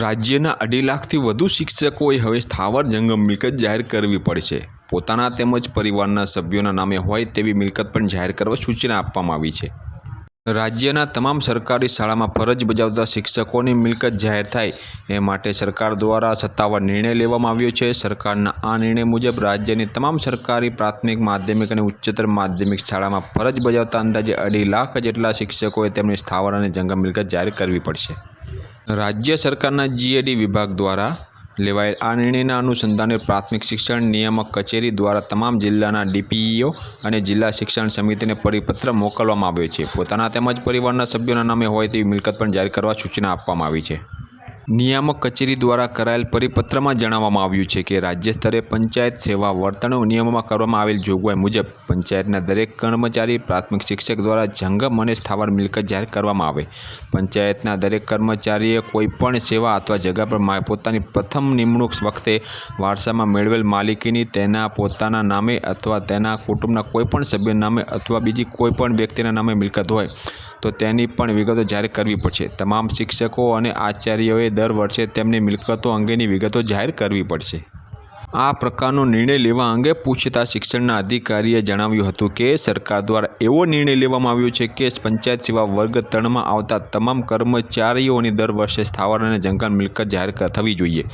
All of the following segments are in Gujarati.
રાજ્યના અઢી લાખથી વધુ શિક્ષકોએ હવે સ્થાવર જંગમ મિલકત જાહેર કરવી પડશે. પોતાના તેમજ પરિવારના સભ્યોના નામે હોય તેવી મિલકત પણ જાહેર કરવા સૂચના આપવામાં આવી છે. રાજ્યના તમામ સરકારી શાળામાં ફરજ બજાવતા શિક્ષકોની મિલકત જાહેર થાય એ માટે સરકાર દ્વારા સત્તાવાર નિર્ણય લેવામાં આવ્યો છે. સરકારના આ નિર્ણય મુજબ રાજ્યની તમામ સરકારી પ્રાથમિક, માધ્યમિક અને ઉચ્ચતર માધ્યમિક શાળામાં ફરજ બજાવતા અંદાજે અઢી લાખ જેટલા શિક્ષકોએ તેમની સ્થાવર અને જંગમ મિલકત જાહેર કરવી પડશે. રાજ્ય સરકારના જીએડી વિભાગ દ્વારા લેવાયેલ આ નિર્ણયના અનુસંધાને પ્રાથમિક શિક્ષણ નિયામક કચેરી દ્વારા તમામ જિલ્લાના ડીપીઈઓ અને જિલ્લા શિક્ષણ સમિતિને પરિપત્ર મોકલવામાં આવ્યો છે. પોતાના તેમજ પરિવારના સભ્યોના નામે હોય તેવી મિલકત પણ જાહેર કરવા સૂચના આપવામાં આવી છે. નિયામક કચેરી દ્વારા કરાયેલ પરિપત્રમાં જણાવવામાં આવ્યું છે કે રાજ્ય સ્તરે પંચાયત સેવા વર્તણૂક નિયમોમાં કરવામાં આવેલ જોગવાઈ મુજબ પંચાયતના દરેક કર્મચારી, પ્રાથમિક શિક્ષક દ્વારા જંગમ અને સ્થાવર મિલકત જાહેર કરવામાં આવે. પંચાયતના દરેક કર્મચારીએ કોઈપણ સેવા અથવા જગ્યા પર પોતાની પ્રથમ નિમણૂક વખતે વારસામાં મેળવેલ માલિકીની, તેના પોતાના નામે અથવા તેના કુટુંબના કોઈપણ સભ્ય નામે અથવા બીજી કોઈપણ વ્યક્તિના નામે મિલકત હોય. તો તેની પણ વિગતો જાહેર કરવી પડશે. તમામ શિક્ષકો અને આચાર્યોએ દર વર્ષે તેમની મિલકતો અંગેની વિગતો જાહેર કરવી પડશે. આ પ્રકારનો નિર્ણય લેવા અંગે પૂછતા શિક્ષણના અધિકારીએ જણાવ્યું હતું કે સરકાર દ્વારા એવો નિર્ણય લેવામાં આવ્યો છે કે પંચાયત સેવા વર્ગ ત્રણમાં આવતા તમામ કર્મચારીઓની દર વર્ષે સ્થાવર અને જંગલ મિલકત જાહેર થવી જોઈએ.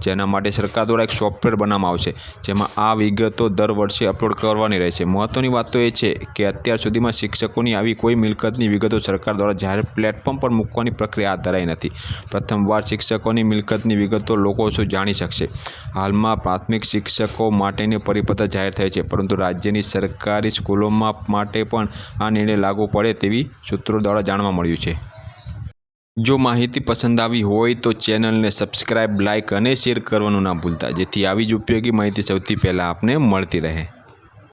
જેના માટે સરકાર દ્વારા એક સોફ્ટવેર બનાવવામાં આવશે, જેમાં આ વિગતો દર વર્ષે અપલોડ કરવાની રહેશે. મહત્ત્વની વાત તો એ છે કે અત્યાર સુધીમાં શિક્ષકોની આવી કોઈ મિલકતની વિગતો સરકાર દ્વારા જાહેર પ્લેટફોર્મ પર મૂકવાની પ્રક્રિયા હાથ ધરાઈ નથી. પ્રથમવાર શિક્ષકોની મિલકતની વિગતો લોકો શું જાણી શકશે? હાલમાં પ્રાથમિક શિક્ષકો માટેની પરિપત્ર જાહેર થઈ છે, પરંતુ રાજ્યની સરકારી સ્કૂલોમાં માટે પણ આ નિર્ણય લાગુ પડે તેવી સૂત્રો દ્વારા જાણવા મળ્યું છે. જો માહિતી પસંદ આવી હોય તો ચેનલને સબસ્ક્રાઇબ, લાઇક અને શેર કરવાનું ના ભૂલતા, જેથી આવી જ ઉપયોગી માહિતી સૌથી પહેલાં આપને મળતી રહે.